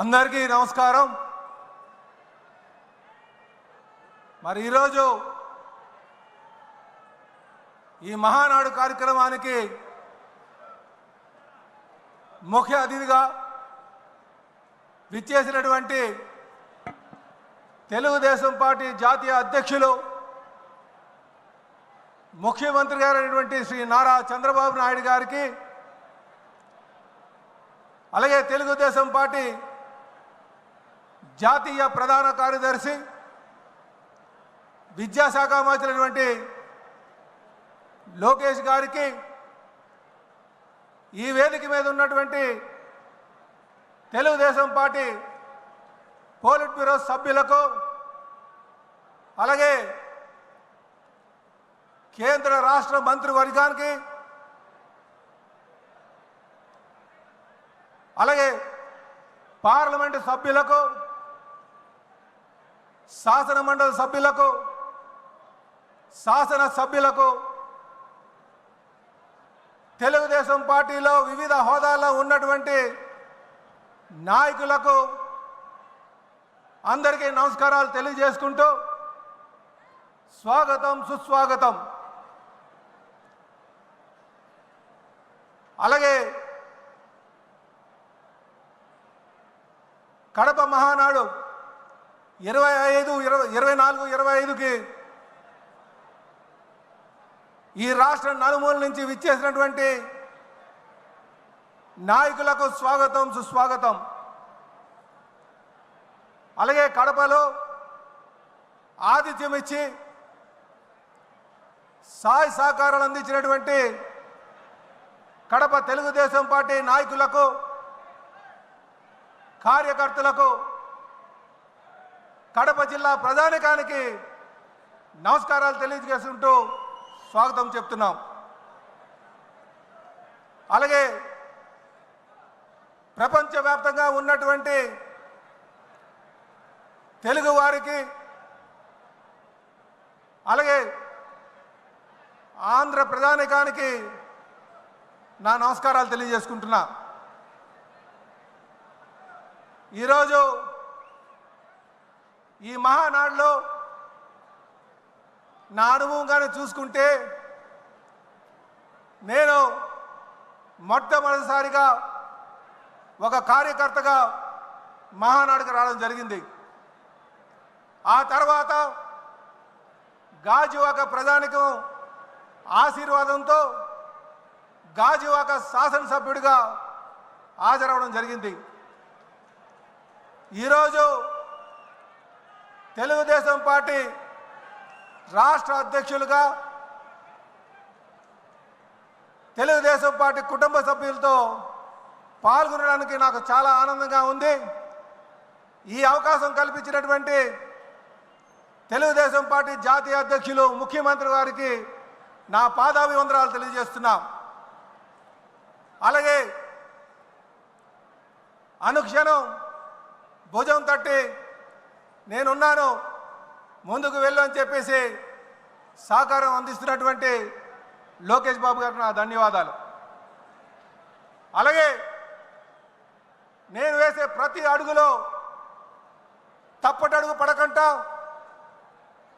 అందరికీ నమస్కారం. మరి ఈరోజు ఈ మహానాడు కార్యక్రమానికి ముఖ్య అతిథిగా విచ్చేసినటువంటి తెలుగుదేశం పార్టీ జాతీయ అధ్యక్షులు ముఖ్యమంత్రి గారైనటువంటి శ్రీ నారా చంద్రబాబు నాయుడు గారికి అలాగే తెలుగుదేశం పార్టీ జాతీయ ప్రధాన కార్యదర్శి విద్యాశాఖ మంత్రి లోకేష్ గారికి ఈ వేదిక మీద ఉన్నటువంటి తెలుగుదేశం పార్టీ పోలిట్ బ్యూరో సభ్యులకు అలాగే కేంద్ర రాష్ట్ర మంత్రివర్గానికి అలాగే పార్లమెంటు సభ్యులకు శాసన మండలి సభ్యులకు శాసన సభ్యులకు తెలుగుదేశం పార్టీలో వివిధ హోదాల్లో ఉన్నటువంటి నాయకులకు అందరికీ నమస్కారాలు తెలియజేసుకుంటూ స్వాగతం సుస్వాగతం. అలాగే కడప మహానాడు ఇరవై ఐదు ఇరవై ఇరవై నాలుగు ఇరవై ఐదుకి ఈ రాష్ట్ర నలుమూల నుంచి విచ్చేసినటువంటి నాయకులకు స్వాగతం సుస్వాగతం. అలాగే కడపలో ఆతిథ్యం ఇచ్చి సాయి సహకారాలు అందించినటువంటి కడప తెలుగుదేశం పార్టీ నాయకులకు కార్యకర్తలకు కడప జిల్లా ప్రధానికానికి నమస్కారాలు తెలియజేసుకుంటూ స్వాగతం చెప్తున్నాం. అలాగే ప్రపంచవ్యాప్తంగా ఉన్నటువంటి తెలుగు వారికి అలాగే ఆంధ్ర ప్రధానికానికి నా నమస్కారాలు తెలియజేసుకుంటున్నా. ఈరోజు ఈ మహానాడులో నా అనుభవంగానే చూసుకుంటే నేను మొట్టమొదటిసారిగా ఒక కార్యకర్తగా మహానాడుకు రావడం జరిగింది. ఆ తర్వాత గాజువాక ప్రధానికం ఆశీర్వాదంతో గాజువాక శాసనసభ్యుడిగా హాజరవడం జరిగింది. ఈరోజు తెలుగుదేశం పార్టీ రాష్ట్ర అధ్యక్షులుగా తెలుగుదేశం పార్టీ కుటుంబ సభ్యులతో పాల్గొనడానికి నాకు చాలా ఆనందంగా ఉంది. ఈ అవకాశం కల్పించినటువంటి తెలుగుదేశం పార్టీ జాతీయ అధ్యక్షులు ముఖ్యమంత్రి గారికి నా పాదాభివందనాలు తెలియజేస్తున్నా. అలాగే అనుక్షణం భుజం తట్టి నేనున్నాను. ముందుకు వెళ్ళు అని చెప్పేసి సహకారం అందిస్తున్నటువంటి లోకేష్ బాబు గారికి నా ధన్యవాదాలు. అలాగే నేను వేసే ప్రతి అడుగులో తప్పటడుగు పడకుండా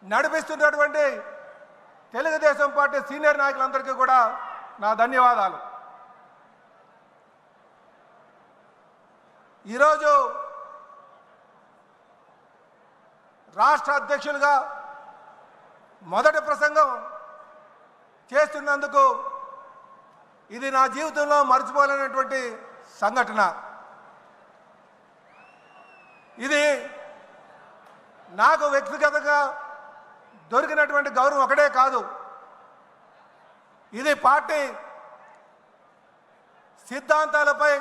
నడిపిస్తున్నటువంటి తెలుగుదేశం పార్టీ సీనియర్ నాయకులందరికీ కూడా నా ధన్యవాదాలు. ఈరోజు రాష్ట్ర అధ్యక్షులుగా మొదటి ప్రసంగం చేస్తున్నందుకు ఇది నా జీవితంలో మర్చిపోలేనటువంటి సంఘటన. ఇది నాకు వ్యక్తిగతంగా దొరికినటువంటి గౌరవం ఒకటే కాదు. ఇది పార్టీ సిద్ధాంతాలపై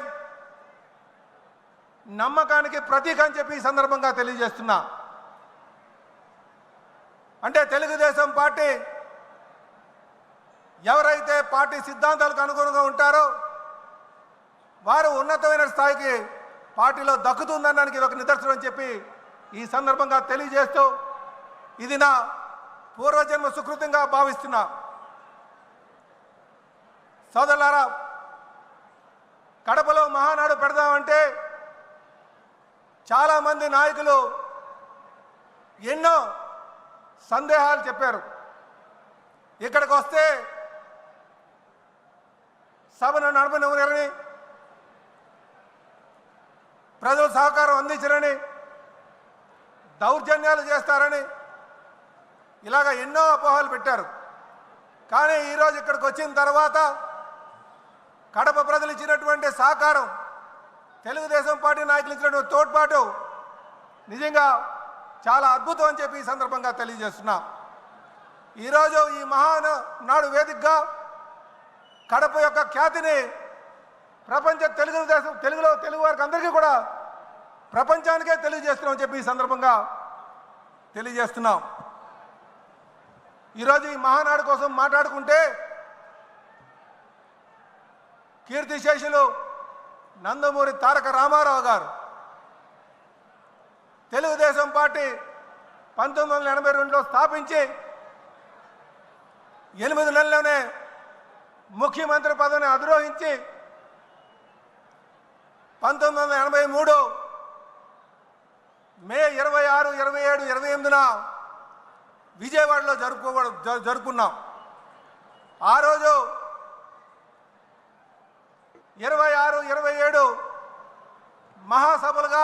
నమ్మకానికి ప్రతీక అని చెప్పి ఈ సందర్భంగా తెలియజేస్తున్నా. అంటే తెలుగుదేశం పార్టీ ఎవరైతే పార్టీ సిద్ధాంతాలకు అనుగుణంగా ఉంటారో వారు ఉన్నతమైన స్థాయికి పార్టీలో దక్కుతుందనడానికి ఇది ఒక నిదర్శనం అని చెప్పి ఈ సందర్భంగా తెలియజేస్తూ ఇది నా పూర్వజన్మ సుకృతంగా భావిస్తున్నా సోదరులారా కడపలో మహానాడు పెడదామంటే చాలామంది నాయకులు ఎన్నో సందేహాలు చెప్పారు. ఇక్కడికి వస్తే సభను నడపనివ్వరని ప్రజలు సహకారం అందించరని దౌర్జన్యాలు చేస్తారని ఇలాగ ఎన్నో అపోహలు పెట్టారు. కానీ ఈరోజు ఇక్కడికి వచ్చిన తర్వాత కడప ప్రజలు ఇచ్చినటువంటి సహకారం తెలుగుదేశం పార్టీ నాయకులు ఇచ్చినటువంటి తోడ్పాటు నిజంగా చాలా అద్భుతం అని చెప్పి ఈ సందర్భంగా తెలియజేస్తున్నాం. ఈరోజు ఈ మహాన్ నాడు వేదికగా కడప యొక్క ఖ్యాతిని ప్రపంచ తెలుగుదేశం తెలుగులో తెలుగు వారికి అందరికీ కూడా ప్రపంచానికే తెలియజేస్తున్నామని చెప్పి ఈ సందర్భంగా తెలియజేస్తున్నాం. ఈరోజు ఈ మహానాడు కోసం మాట్లాడుకుంటే కీర్తిశేషులు నందమూరి తారక రామారావు గారు తెలుగుదేశం పార్టీ పంతొమ్మిది వందల ఎనభై రెండులో స్థాపించి ఎనిమిది నెలల్లోనే ముఖ్యమంత్రి పదవిని అధిరోహించి పంతొమ్మిది వందల ఎనభై మూడు మే ఇరవై ఆరు ఇరవై ఏడు ఇరవై ఎనిమిదిన విజయవాడలో జరుపుకో జ- జరుపుకున్నాం. ఆ రోజు ఇరవై ఆరు ఇరవై ఏడు మహాసభలుగా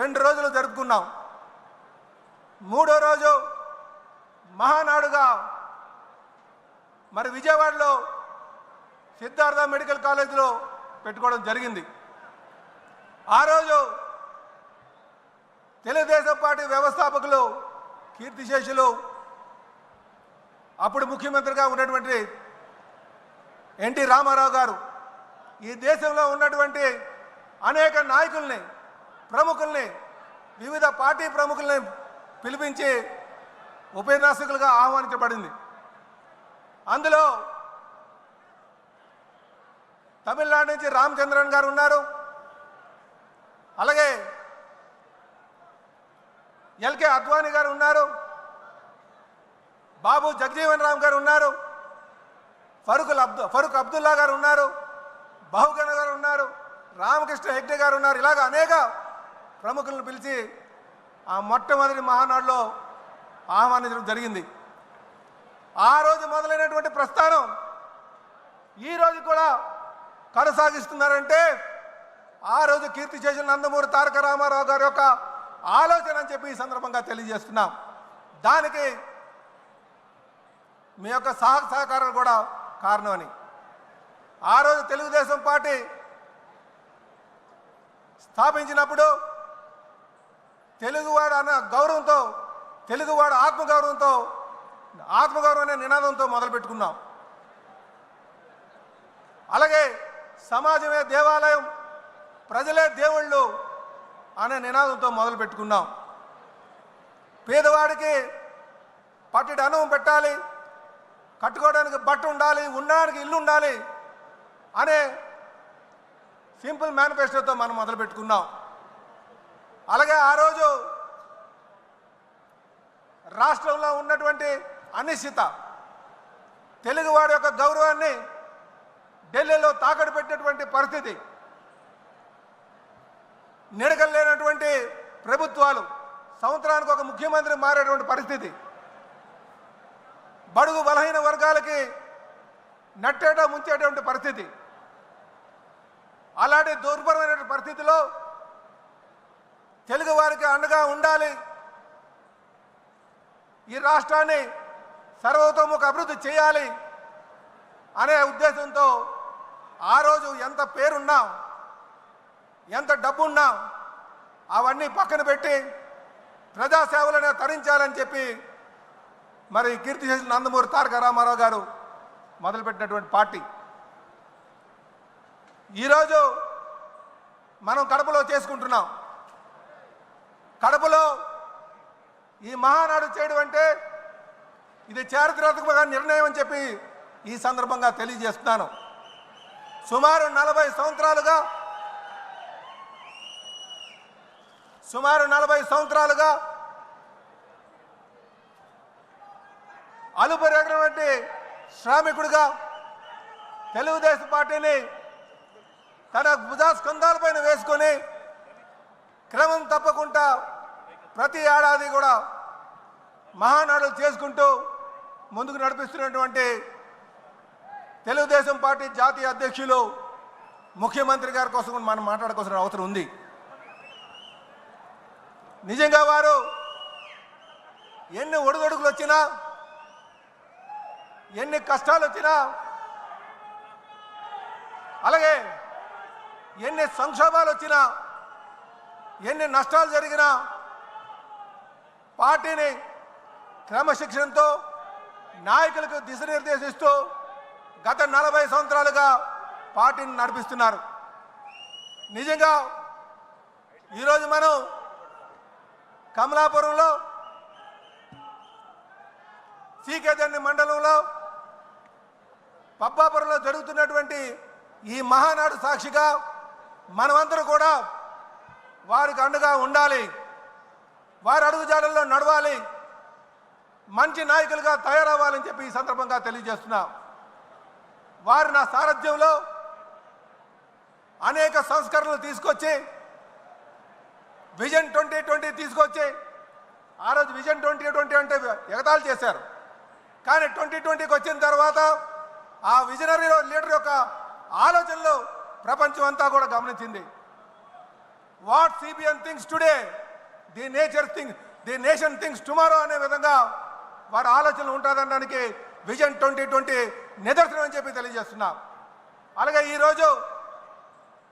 రెండు రోజులు జరుపుకున్నాం. మూడో రోజు మహానాడుగా మరి విజయవాడలో సిద్ధార్థ మెడికల్ కాలేజీలో పెట్టుకోవడం జరిగింది. ఆ రోజు తెలుగుదేశం పార్టీ వ్యవస్థాపకులు కీర్తిశేషులు అప్పుడు ముఖ్యమంత్రిగా ఉన్నటువంటి ఎన్టీ రామారావు గారు ఈ దేశంలో ఉన్నటువంటి అనేక నాయకుల్ని ప్రముఖుల్ని వివిధ పార్టీ ప్రముఖుల్ని పిలిపించి ఉపన్యాసకులుగా ఆహ్వానించబడింది. అందులో తమిళనాడు నుంచి రామచంద్రన్ గారు ఉన్నారు. అలాగే ఎల్కే అద్వానీ గారు ఉన్నారు. బాబు జగజీవన్ రామ్ గారు ఉన్నారు. ఫరూక్ అబ్దు ఫరూక్ అబ్దుల్లా గారు ఉన్నారు. బహుగణ గారు ఉన్నారు. రామకృష్ణ హెగ్డే గారు ఉన్నారు. ఇలాగ అనేక ప్రముఖులను పిలిచి ఆ మొట్టమొదటి మహానాడులో ఆహ్వానించడం జరిగింది. ఆ రోజు మొదలైనటువంటి ప్రస్థానం ఈ రోజు కూడా కొనసాగిస్తున్నారంటే ఆ రోజు కీర్తి చేసిన నందమూరి తారక రామారావు గారి యొక్క ఆలోచన అని చెప్పి ఈ సందర్భంగా తెలియజేస్తున్నాం. దానికి మీ యొక్క సహ సహకారాలు కూడా కారణమని ఆ రోజు తెలుగుదేశం పార్టీ స్థాపించినప్పుడు తెలుగువాడు అన్న గౌరవంతో తెలుగువాడు ఆత్మగౌరవంతో ఆత్మగౌరవం అనే నినాదంతో మొదలుపెట్టుకున్నాం. అలాగే సమాజమే దేవాలయం ప్రజలే దేవుళ్ళు అనే నినాదంతో మొదలు పెట్టుకున్నాం పేదవాడికి పట్టెడు అన్నం పెట్టాలి కట్టుకోవడానికి బట్ట ఉండాలి ఉండడానికి ఇల్లు ఉండాలి అనే సింపుల్ మేనిఫెస్టోతో మనం మొదలు పెట్టుకున్నాం అలాగే ఆ రోజు రాష్ట్రంలో ఉన్నటువంటి అనిశ్చిత తెలుగువాడి యొక్క గౌరవాన్ని ఢిల్లీలో తాకట్టు పెట్టినటువంటి పరిస్థితి నిడగలేనటువంటి ప్రభుత్వాలు సంవత్సరానికి ఒక ముఖ్యమంత్రి మారేటువంటి పరిస్థితి. బడుగు బలహీన వర్గాలకి నట్టేట ముంచేటువంటి పరిస్థితి. అలాంటి దుర్భరమైన పరిస్థితిలో తెలుగు వారికి అండగా ఉండాలి. ఈ రాష్ట్రాన్ని సర్వతోముఖ అభివృద్ధి చేయాలి అనే ఉద్దేశంతో ఆ రోజు ఎంత పేరున్నా ఎంత డబ్బున్నా అవన్నీ పక్కన పెట్టి ప్రజాసేవలనే తరించాలని చెప్పి మరి కీర్తి చేసిన నందమూరి తారక రామారావు గారు మొదలుపెట్టినటువంటి పార్టీ. ఈరోజు మనం కడపలో చేసుకుంటున్నాం. కడపలో ఈ మహానాడు చేయడం అంటే ఇది చారిత్రాత్మక నిర్ణయం అని చెప్పి ఈ సందర్భంగా తెలియజేస్తున్నాను. సుమారు నలభై సంవత్సరాలుగా సుమారు నలభై సంవత్సరాలుగా అలుపెరగినటువంటి శ్రామికుడిగా తెలుగుదేశం పార్టీని తన భుజా స్కంధాలపైన వేసుకొని క్రమం తప్పకుండా ప్రతి ఏడాది కూడా మహానాడులు చేసుకుంటూ ముందుకు నడిపిస్తున్నటువంటి తెలుగుదేశం పార్టీ జాతీయ అధ్యక్షులు ముఖ్యమంత్రి గారి కోసం మనం మాట్లాడుకోవాల్సిన అవసరం ఉంది. నిజంగా వారు ఎన్ని ఒడిదొడుకులు వచ్చినా ఎన్ని కష్టాలు వచ్చినా అలాగే ఎన్ని సంక్షోభాలు వచ్చినా ఎన్ని నష్టాలు జరిగినా పార్టీని క్రమశిక్షణతో నాయకులకు దిశనిర్దేశిస్తూ గత నలభై సంవత్సరాలుగా పార్టీని నడిపిస్తున్నారు. నిజంగా ఈరోజు మనం కమలాపురంలో సీకేదండి మండలంలో పబ్బాపురంలో జరుగుతున్నటువంటి ఈ మహానాడు సాక్షిగా మనమందరూ కూడా వారికి అండగా ఉండాలి. వారి అడుగుజాడల్లో నడవాలి. మంచి నాయకులుగా తయారవ్వాలని చెప్పి ఈ సందర్భంగా తెలియజేస్తున్నాం. వారు నా సారథ్యంలో అనేక సంస్కరణలు తీసుకొచ్చి విజన్ ట్వంటీ ట్వంటీ తీసుకొచ్చి ఆ రోజు విజన్ ట్వంటీ ట్వంటీ అంటే ఎగతాళి చేశారు. కానీ ట్వంటీ ట్వంటీకి వచ్చిన తర్వాత ఆ విజనరీ లీడర్ యొక్క ఆలోచనలు ప్రపంచం అంతా కూడా గమనించింది. What CBN thinks today the nature think the nation thinks tomorrow అనే విధంగా వారి ఆలోచనలు ఉంటుందనడానికి విజన్ ట్వంటీ ట్వంటీ నిదర్శనం అని చెప్పి తెలియజేస్తున్నాం. అలాగే ఈరోజు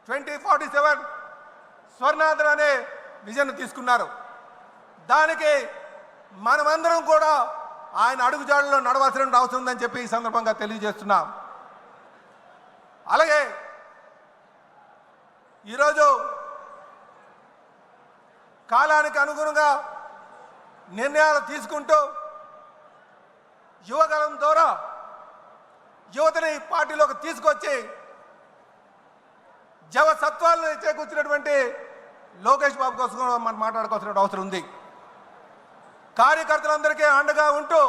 ట్వంటీ ఫార్టీ సెవెన్ స్వర్ణాంధ్ర అనే విజన్ తీసుకున్నారు. దానికి మనమందరం కూడా ఆయన అడుగుజాడలో నడవాల్సిన అవసరం ఉందని చెప్పి ఈ సందర్భంగా తెలియజేస్తున్నాం. అలాగే ఈరోజు కాలానికి అనుగుణంగా నిర్ణయాలు తీసుకుంటూ యువగలం ద్వారా యువతని పార్టీలోకి తీసుకొచ్చి జవసత్వాలను చేకూర్చినటువంటి లోకేష్ బాబు కోసం మనం మాట్లాడుకోవాల్సిన అవసరం ఉంది. కార్యకర్తలందరికీ అండగా ఉంటూ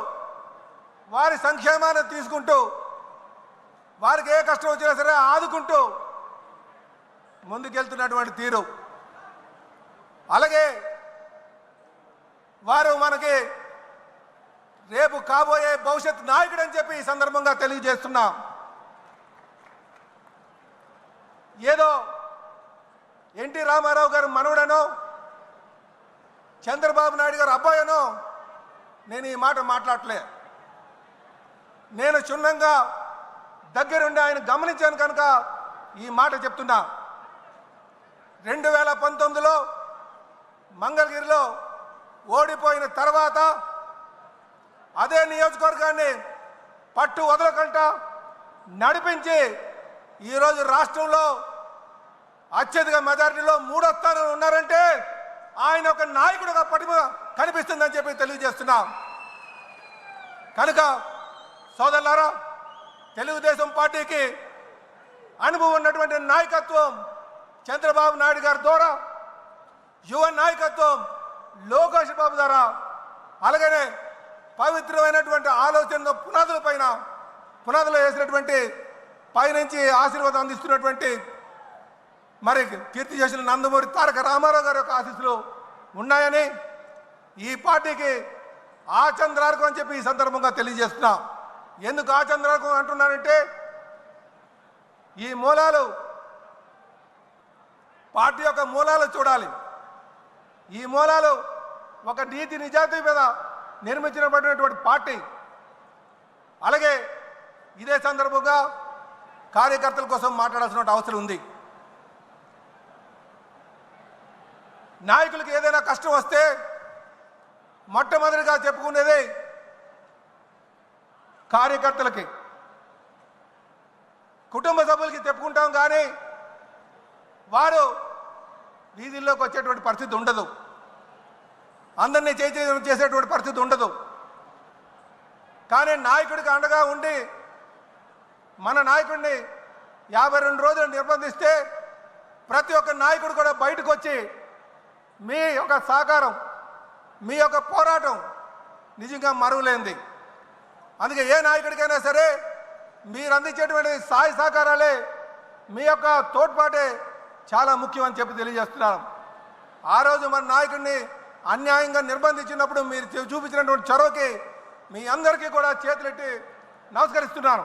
వారి సంక్షేమాన్ని తీసుకుంటూ వారికి ఏ కష్టం వచ్చినా సరే ఆదుకుంటూ ముందుకెళ్తున్నటువంటి తీరు. అలాగే వారు మనకి రేపు కాబోయే భవిష్యత్ నాయకుడు అని చెప్పి ఈ సందర్భంగా తెలియజేస్తున్నాం. ఏదో ఎన్టీ రామారావు గారు మనవడనో చంద్రబాబు నాయుడు గారు అబ్బాయనో నేను ఈ మాట మాట్లాడలే. నేను క్షుణ్ణంగా దగ్గరుండి ఆయన గమనించాను కనుక ఈ మాట చెప్తున్నా. రెండు వేల పంతొమ్మిదిలో మంగళగిరిలో ఓడిపోయిన తర్వాత అదే నియోజకవర్గాన్ని పట్టు వదలకంట నడిపించి ఈరోజు రాష్ట్రంలో అత్యధిక మెజారిటీలో మూడో స్థానంలో ఉన్నారంటే ఆయన ఒక నాయకుడుగా పటిమ కనిపిస్తుందని చెప్పి తెలియజేస్తున్నా. కనుక సోదరులారా తెలుగుదేశం పార్టీకి అనుభవం ఉన్నటువంటి నాయకత్వం చంద్రబాబు నాయుడు గారి ద్వారా యువ నాయకత్వం లోకేష్ బాబు ద్వారా అలాగనే పవిత్రమైనటువంటి ఆలోచన పునాదుల పైన పునాదులు వేసినటువంటి పైనుంచి ఆశీర్వాదం అందిస్తున్నటువంటి మరి కీర్తి చేసిన నందమూరి తారక రామారావు గారి యొక్క ఆశీస్సులు ఉన్నాయని ఈ పార్టీకి ఆ చంద్రార్కం అని చెప్పి ఈ సందర్భంగా తెలియజేస్తున్నా. ఎందుకు ఆ చంద్రార్కం అంటున్నానంటే ఈ మూలాలు పార్టీ యొక్క మూలాలు చూడాలి. ఈ మూలాలు ఒక నీతి నిజాయితీ మీద నిర్మించబడినటువంటి పార్టీ. అలాగే ఇదే సందర్భంగా కార్యకర్తల కోసం మాట్లాడాల్సిన అవసరం ఉంది. నాయకులకు ఏదైనా కష్టం వస్తే మొట్టమొదటిగా చెప్పుకునేది కార్యకర్తలకి. కుటుంబ సభ్యులకి చెప్పుకుంటాం కానీ వారు వీధుల్లోకి వచ్చేటువంటి పరిస్థితి ఉండదు. అందరినీ చైతన్యం చేసేటువంటి పరిస్థితి ఉండదు. కానీ నాయకుడికి అండగా ఉండి మన నాయకుడిని యాభై రెండు రోజులు నిర్బంధిస్తే ప్రతి ఒక్క నాయకుడు కూడా బయటకు వచ్చి మీ యొక్క సహకారం మీ యొక్క పోరాటం నిజంగా మరువలేంది అందుకే ఏ నాయకుడికైనా సరే మీరు అందించేటువంటి సాయ సహకారాలే మీ యొక్క తోడ్పాటే చాలా ముఖ్యం అని చెప్పి తెలియజేస్తున్నాను. ఆ రోజు మన నాయకుడిని అన్యాయంగా నిర్బంధించినప్పుడు మీరు చూపించినటువంటి చొరవకి మీ అందరికీ కూడా చేతులెట్టి నమస్కరిస్తున్నాను.